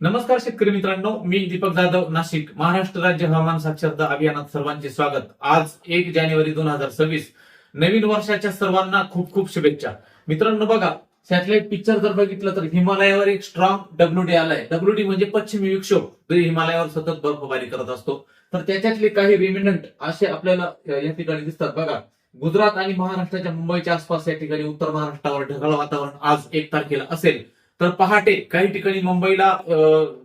नमस्कार शेतकरी मित्रांनो मी दीपक जाधव नाशिक महाराष्ट्र राज्य हवामान साक्षरता अभियानात सर्वांचे स्वागत. आज एक जानेवारी दोन हजार सव्वीस. नवीन वर्षाच्या सर्वांना खूप खूप शुभेच्छा. मित्रांनो बघा सॅटेलाइट पिक्चर जर बघितलं तर हिमालयावर एक स्ट्रॉंग डब्ल्यूडी आलाय. डब्ल्यूडी म्हणजे पश्चिमी विक्षोभ. जो हिमालयावर सतत बर्फबारी करत असतो. तर त्याच्यातले काही रिमिनंट असे आपल्याला या ठिकाणी दिसतात. बघा गुजरात आणि महाराष्ट्राच्या मुंबईच्या आसपास या ठिकाणी उत्तर महाराष्ट्रावर ढगाळ वातावरण आज एक तारखेला असेल. तर पहाटे काही ठिकाणी मुंबईला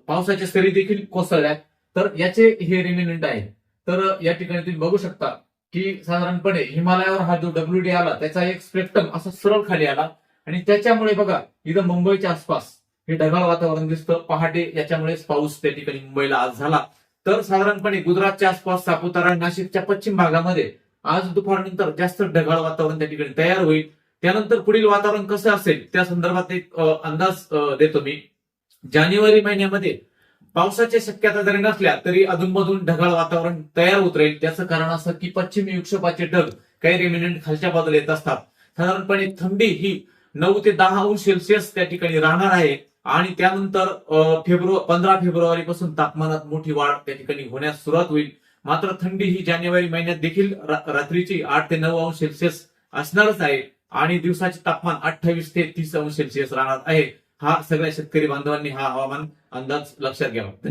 पावसाच्या सरी देखील कोसळल्या. तर याचे हे रिमिनंट आहे. तर या ठिकाणी तुम्ही बघू शकता की साधारणपणे हिमालयावर हा जो डब्ल्यूडी आला त्याचा एक स्पेक्ट्रम असा सरळ खाली आला. आणि त्याच्यामुळे बघा इथं मुंबईच्या आसपास हे ढगाळ वातावरण दिसतं. पहाटे याच्यामुळेच पाऊस त्या ठिकाणी मुंबईला आज झाला. तर साधारणपणे गुजरातच्या आसपास सापुतारा नाशिकच्या पश्चिम भागामध्ये आज दुपारनंतर जास्त ढगाळ वातावरण त्या ठिकाणी तयार होईल. त्यानंतर पुढील वातावरण कसं असेल त्या संदर्भात एक अंदाज देतो मी. जानेवारी महिन्यामध्ये पावसाच्या शक्यता जरी नसल्या तरी अधूनमधून ढगाळ वातावरण तयार उतरेल त्याचं कारण असं की पश्चिमी विक्षोभाचे ढग काही रेमिनंट खालच्या बाजूला येत असतात. साधारणपणे थंडी ही नऊ ते दहा अंश सेल्सिअस त्या ठिकाणी राहणार आहे आणि त्यानंतर फेब्रुवारी पंधरा फेब्रुवारी पासून तापमानात मोठी वाढ त्या ठिकाणी होण्यास सुरुवात होईल. मात्र थंडी ही जानेवारी महिन्यात देखील रात्रीची आठ ते नऊ अंश सेल्सिअस असणारच आहे. आणि दिवसाचे तापमान अठ्ठावीस ते तीस अंश सेल्सिअस राहणार आहे. हा सगळ्या शेतकरी बांधवांनी हा हवामान अंदाज लक्षात घ्यावा.